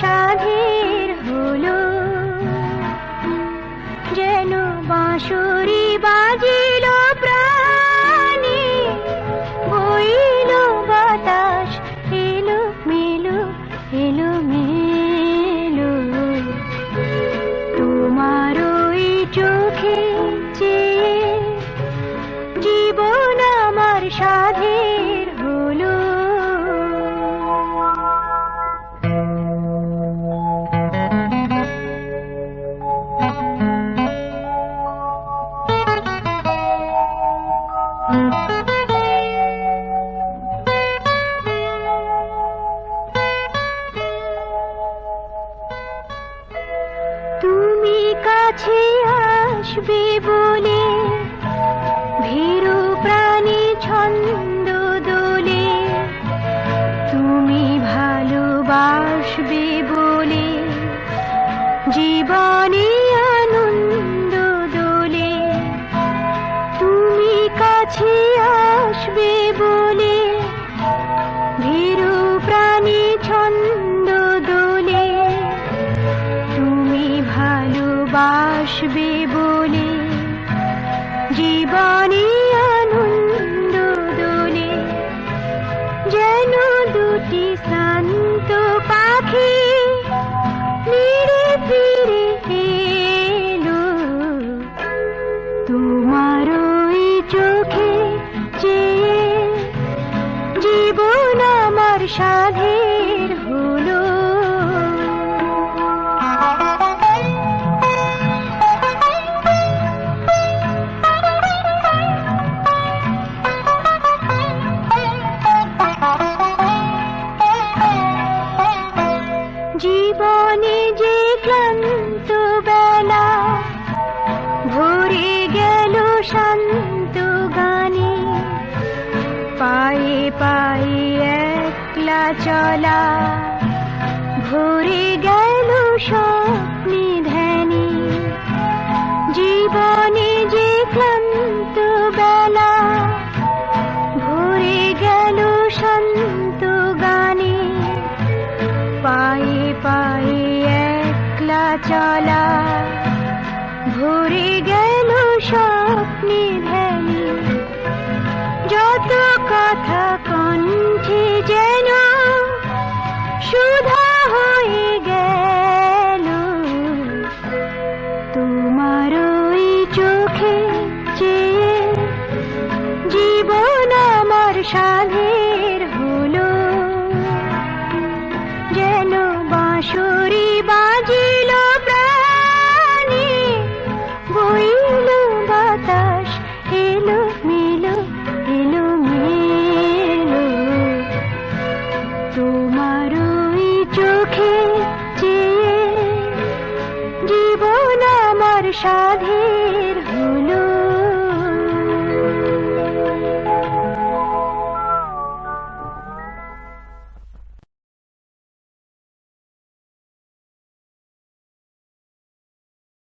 সাধের হলো। যেন বাঁশুরি বাজিল প্রাণে, বইল বাতাস, এলো মেলো এলো মেলো। তোমার ওই চোখে চেয়ে জীবন আমার সাধের কাছে আসবে বলে, ভীরু প্রাণী ছন্দ দোলে, তুমি ভালোবাসবে বলে, জীবনে আনন্দ দোলে, তুমি কাছে আসবে বলে ভালোবাসবে বলে জীবনে আনন্দ দোলে। যেন দুটি শান্ত পাখি ফিরে ফিরে এলো। তোমার ওই চোখে চেয়ে জীবন আমার সাধের চলা। ভরে গেল স্বপ্নে ধ্যানে। জীবনে যে ক্লান্ত বেলা, ভরে গেল শান্ত গানে। পায়ে পায়ে একলা চলা, ভরে বাঁশুরি বাজিল প্রাণে, বইল বাতাস, এলো মেলো এলো মেলো। তোমার ওই চোখে চেয়ে, জীবন আমার সাধে